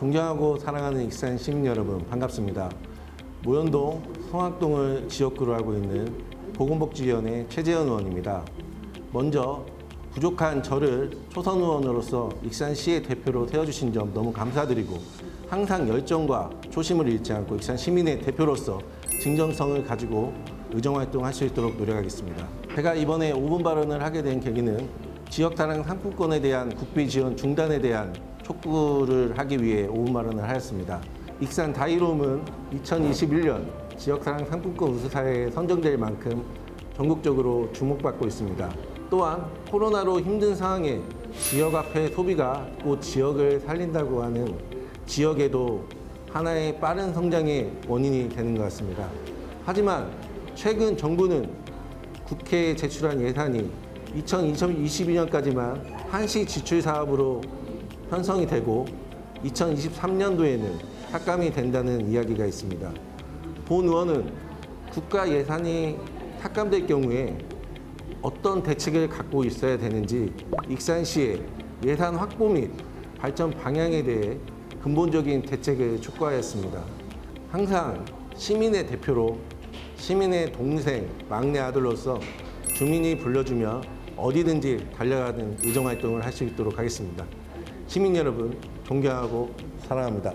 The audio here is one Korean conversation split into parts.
존경하고 사랑하는 익산 시민 여러분 반갑습니다. 모현동 성학동을 지역구로 하고 있는 보건복지위원회 최재현 의원입니다. 먼저 부족한 저를 초선 의원으로서 익산시의 대표로 세워주신 점 너무 감사드리고 항상 열정과 초심을 잃지 않고 익산 시민의 대표로서 진정성을 가지고 의정활동 할 수 있도록 노력하겠습니다. 제가 이번에 5분 발언을 하게 된 계기는 지역타랑 상품권에 대한 국비 지원 중단에 대한 촉구를 하기 위해 5분 발언을 하였습니다. 익산 다이롬은 2021년 지역사랑 상품권 우수사회에 선정될 만큼 전국적으로 주목받고 있습니다. 또한 코로나로 힘든 상황에 지역 앞에 소비가 곧 지역을 살린다고 하는 지역에도 하나의 빠른 성장의 원인이 되는 것 같습니다. 하지만 최근 정부는 국회에 제출한 예산이 2022년까지만 한시 지출 사업으로 편성이 되고 2023년도에는 삭감이 된다는 이야기가 있습니다. 본 의원은 국가 예산이 삭감될 경우에 어떤 대책을 갖고 있어야 되는지 익산시의 예산 확보 및 발전 방향에 대해 근본적인 대책을 촉구하였습니다. 항상 시민의 대표로 시민의 동생, 막내 아들로서 주민이 불러주며 어디든지 달려가는 의정활동을 할 수 있도록 하겠습니다. 시민 여러분, 존경하고 사랑합니다.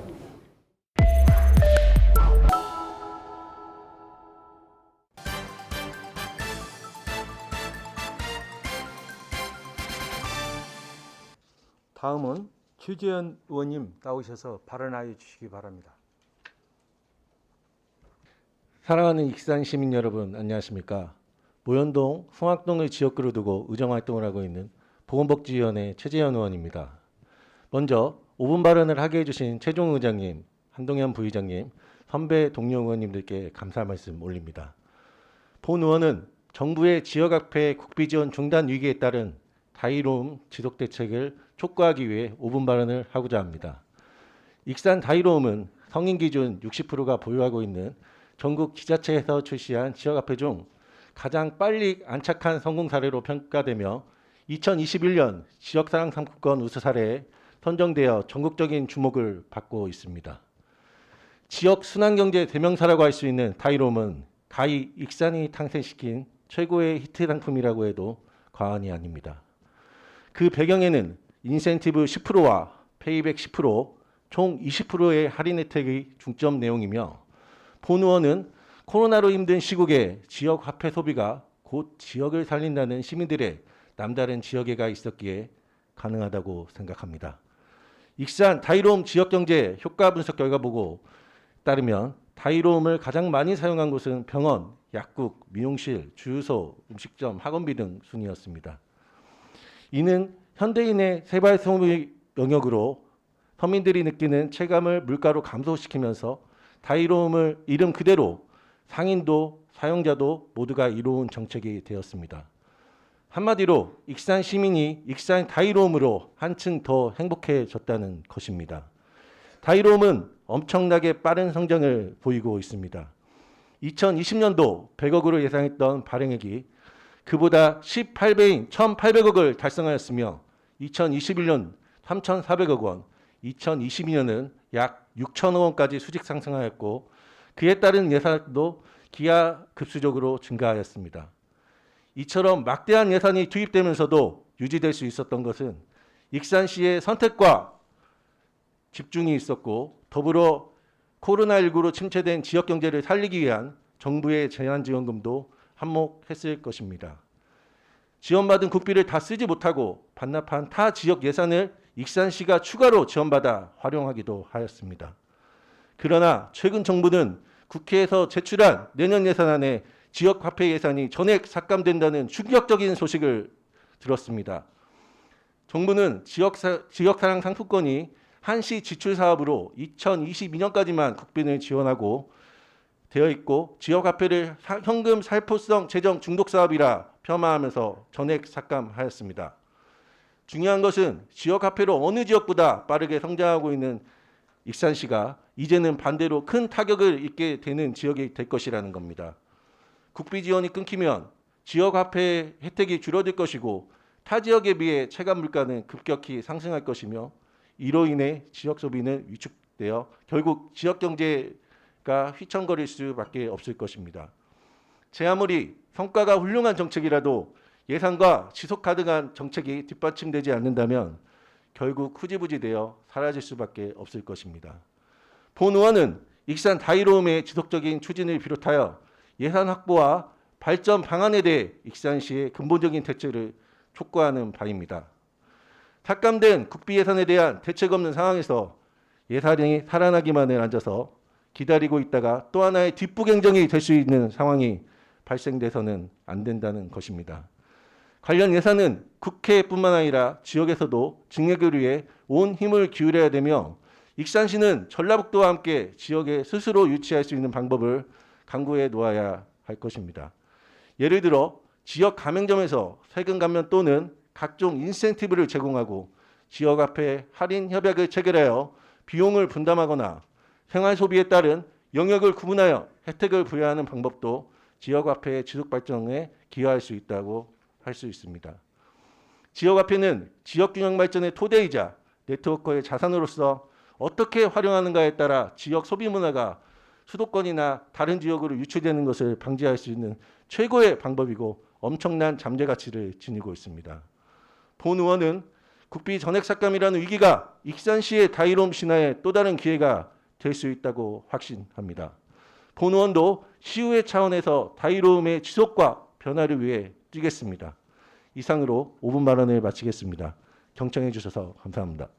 다음은 최재현 의원님 나오셔서 발언하여 주시기 바랍니다. 사랑하는 익산 시민 여러분 안녕하십니까? 모현동 성학동을 지역구로 두고 의정활동을 하고 있는 보건복지위원회 최재현 의원입니다. 먼저 5분 발언을 하게 해주신 최종 의장님, 한동현 부의장님, 선배 동료 의원님들께 감사 말씀 올립니다. 본 의원은 정부의 지역 앞에 국비 지원 중단 위기에 따른 다이로움 지속 대책을 촉구하기 위해 5분 발언을 하고자 합니다. 익산 다이로움은 성인 기준 60%가 보유하고 있는 전국 지자체에서 출시한 지역 화폐 중 가장 빨리 안착한 성공 사례로 평가되며 2021년 지역사랑 상품권 우수 사례에 선정되어 전국적인 주목을 받고 있습니다. 지역 순환경제 대명사라고 할 수 있는 다이롬은 가히 익산이 탄생시킨 최고의 히트 상품이라고 해도 과언이 아닙니다. 그 배경에는 인센티브 10%와 페이백 10%, 총 20%의 할인 혜택의 중점 내용이며 본 의원은 코로나로 힘든 시국에 지역 화폐 소비가 곧 지역을 살린다는 시민들의 남다른 지역애가 있었기에 가능하다고 생각합니다. 익산 다이로움 지역경제 효과 분석 결과 보고 따르면 다이로움을 가장 많이 사용한 곳은 병원, 약국, 미용실, 주유소, 음식점, 학원비 등 순이었습니다. 이는 현대인의 세발 소비 영역으로 서민들이 느끼는 체감을 물가로 감소시키면서 다이로움을 이름 그대로 상인도 사용자도 모두가 이로운 정책이 되었습니다. 한마디로 익산 시민이 익산 다이로움으로 한층 더 행복해졌다는 것입니다. 다이로움은 엄청나게 빠른 성장을 보이고 있습니다. 2020년도 100억으로 예상했던 발행액이 그보다 18배인 1,800억을 달성하였으며 2021년 3,400억 원, 2022년은 약 6천억 원까지 수직 상승하였고 그에 따른 예산도 기하 급수적으로 증가하였습니다. 이처럼 막대한 예산이 투입되면서도 유지될 수 있었던 것은 익산시의 선택과 집중이 있었고 더불어 코로나19로 침체된 지역 경제를 살리기 위한 정부의 재난지원금도 한몫했을 것입니다. 지원받은 국비를 다 쓰지 못하고 반납한 타 지역 예산을 익산시가 추가로 지원받아 활용하기도 하였습니다. 그러나 최근 정부는 국회에서 제출한 내년 예산안에 지역 화폐 예산이 전액 삭감된다는 충격적인 소식을 들었습니다. 정부는 지역사, 지역사랑 상품권이 한시 지출 사업으로 2022년까지만 국빈을 지원하고 되어 있고 지역 화폐를 사- 현금 살포성 재정 중독 사업이라 폄하하면서 전액 삭감하였습니다. 중요한 것은 지역 화폐로 어느 지역보다 빠르게 성장하고 있는 익산시가 이제는 반대로 큰 타격을 입게 되는 지역이 될 것이라는 겁니다. 국비 지원이 끊기면 지역 화폐 혜택이 줄어들 것이고 타 지역에 비해 체감 물가는 급격히 상승할 것이며 이로 인해 지역 소비는 위축되어 결국 지역 경제가 휘청거릴 수밖에 없을 것입니다. 제 아무리 성과가 훌륭한 정책이라도 예산과 지속 가능한 정책이 뒷받침되지 않는다면 결국 후지부지 되어 사라질 수밖에 없을 것입니다. 본 의원은 익산 다이로움의 지속적인 추진을 비롯하여 예산 확보와 발전 방안에 대해 익산시의 근본적인 대책을 촉구하는 바입니다. 삭감된 국비 예산에 대한 대책 없는 상황에서 예산이 살아나기만을 앉아서 기다리고 있다가 또 하나의 뒷부갱정이 될 수 있는 상황이 발생돼서는 안 된다는 것입니다. 관련 예산은 국회뿐만 아니라 지역에서도 증액을 위해 온 힘을 기울여야 되며 익산시는 전라북도와 함께 지역에 스스로 유치할 수 있는 방법을 강구해 놓아야 할 것입니다. 예를 들어 지역 가맹점에서 세금 감면 또는 각종 인센티브를 제공하고 지역 앞에 할인 협약을 체결하여 비용을 분담하거나 생활 소비에 따른 영역을 구분하여 혜택을 부여하는 방법도 지역 화폐의 지속 발전에 기여할 수 있다고 할 수 있습니다. 지역 화폐는 지역 균형 발전의 토대이자 네트워크의 자산으로서 어떻게 활용하는가에 따라 지역 소비 문화가 수도권이나 다른 지역으로 유출되는 것을 방지할 수 있는 최고의 방법이고 엄청난 잠재 가치를 지니고 있습니다. 본 의원은 국비 전액 삭감이라는 위기가 익산시의 다이롬 신화의 또 다른 기회가 될 수 있다고 확신합니다. 본 의원도 시의회 차원에서 다이로움의 지속과 변화를 위해 뛰겠습니다. 이상으로 5분 발언을 마치겠습니다. 경청해 주셔서 감사합니다.